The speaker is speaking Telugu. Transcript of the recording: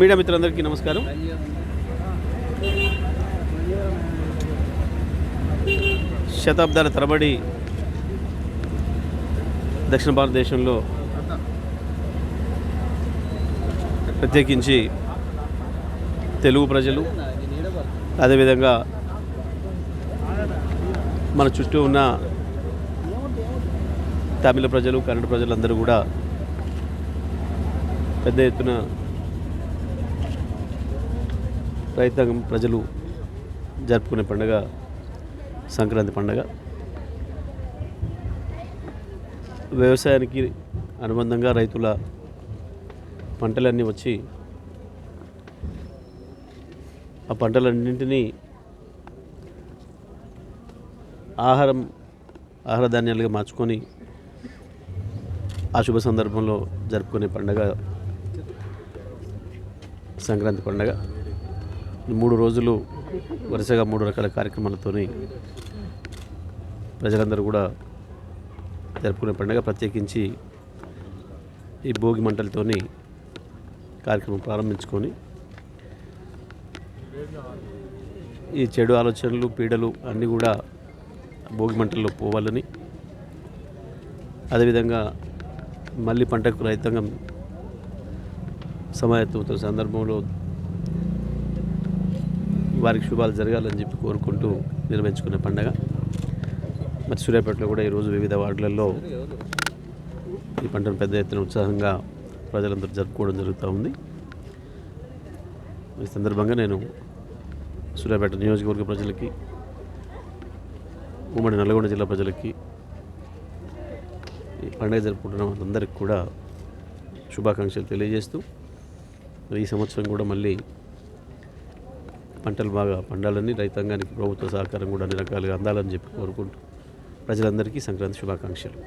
మీడియా మిత్రులందరికీ నమస్కారం. శతాబ్దాల తరబడి దక్షిణ భారతదేశంలో ప్రత్యేకించి తెలుగు ప్రజలు అదేవిధంగా మన చుట్టూ ఉన్న తమిళ ప్రజలు కన్నడ ప్రజలందరూ కూడా పెద్ద ఎత్తున రైతాంగం ప్రజలు జరుపుకునే పండుగ సంక్రాంతి పండుగ. వ్యవసాయానికి అనుబంధంగా రైతుల పంటలన్నీ వచ్చి ఆ పంటలన్నింటినీ ఆహారం ఆహార ధాన్యాలుగా మార్చుకొని ఆ శుభ సందర్భంలో జరుపుకునే పండుగ సంక్రాంతి పండుగ. మూడు రోజులు వరుసగా మూడు రకాల కార్యక్రమాలతోని ప్రజలందరూ కూడా జరుపుకునే పండుగ. ప్రత్యేకించి ఈ భోగి మంటలతోని కార్యక్రమం ప్రారంభించుకొని ఈ చెడు ఆలోచనలు పీడలు అన్నీ కూడా భోగి మంటల్లో పోవాలని. అదేవిధంగా మళ్ళీ పంటకు రైతాంగం సమాయత్తమవుతున్న సందర్భంలో వారికి శుభాలు జరగాలని చెప్పి కోరుకుంటూ నిర్వహించుకున్న పండగ. మరి సూర్యాపేటలో కూడా ఈరోజు వివిధ వార్డులలో ఈ పంటను పెద్ద ఎత్తున ఉత్సాహంగా ప్రజలందరూ జరుపుకోవడం జరుగుతూ ఉంది. ఈ సందర్భంగా నేను సూర్యాపేట నియోజకవర్గ ప్రజలకి ఉమ్మడి నల్గొండ జిల్లా ప్రజలకి ఈ పండుగ జరుపుకుంటున్న వాళ్ళందరికీ కూడా శుభాకాంక్షలు తెలియజేస్తూ ఈ సంవత్సరం కూడా మళ్ళీ పంటలు బాగా పండాలని రైతాంగానికి ప్రభుత్వ సహకారం కూడా అన్ని రకాలుగా అందాలని చెప్పి కోరుకుంటూ ప్రజలందరికీ సంక్రాంతి శుభాకాంక్షలు.